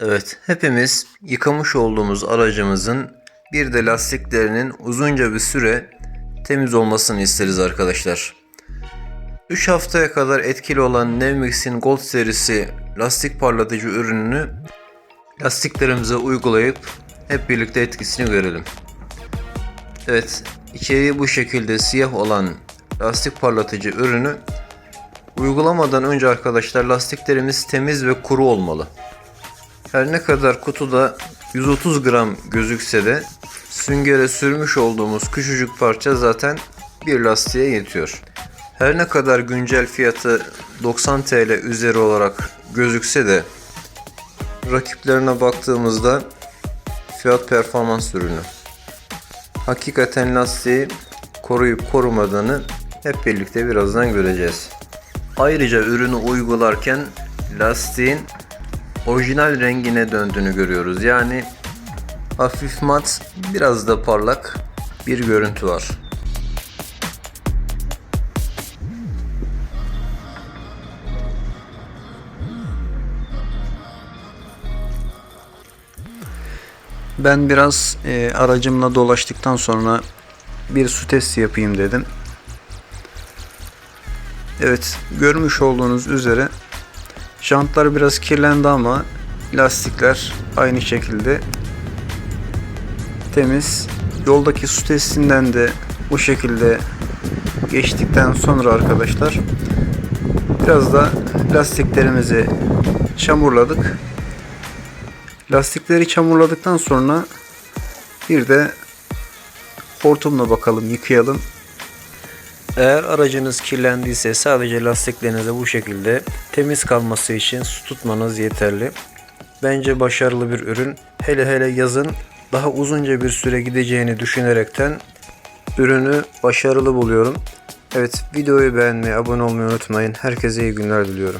Evet, hepimiz yıkamış olduğumuz aracımızın bir de lastiklerinin uzunca bir süre temiz olmasını isteriz arkadaşlar. 3 haftaya kadar etkili olan Nevmix'in Gold serisi lastik parlatıcı ürününü lastiklerimize uygulayıp hep birlikte etkisini görelim. Evet, içeriği bu şekilde siyah olan lastik parlatıcı ürünü uygulamadan önce arkadaşlar lastiklerimiz temiz ve kuru olmalı. Her ne kadar kutuda 130 gram gözükse de süngere sürmüş olduğumuz küçücük parça zaten bir lastiğe yetiyor. Her ne kadar güncel fiyatı 90 TL üzeri olarak gözükse de rakiplerine baktığımızda fiyat performans ürünü. Hakikaten lastiği koruyup korumadığını hep birlikte birazdan göreceğiz. Ayrıca ürünü uygularken lastiğin orijinal rengine döndüğünü görüyoruz. Yani hafif mat, biraz da parlak bir görüntü var. Ben biraz e, aracımla dolaştıktan sonra bir su testi yapayım dedim. Evet, görmüş olduğunuz üzere jantlar biraz kirlendi ama lastikler aynı şekilde temiz. Yoldaki su testinden de bu şekilde geçtikten sonra arkadaşlar biraz da lastiklerimizi çamurladık. Lastikleri çamurladıktan sonra bir de hortumla bakalım yıkayalım. Eğer aracınız kirlendiyse sadece lastiklerinize bu şekilde temiz kalması için su tutmanız yeterli. Bence başarılı bir ürün. Hele hele yazın daha uzunca bir süre gideceğini düşünerekten ürünü başarılı buluyorum. Evet videoyu beğenmeyi, abone olmayı unutmayın. Herkese iyi günler diliyorum.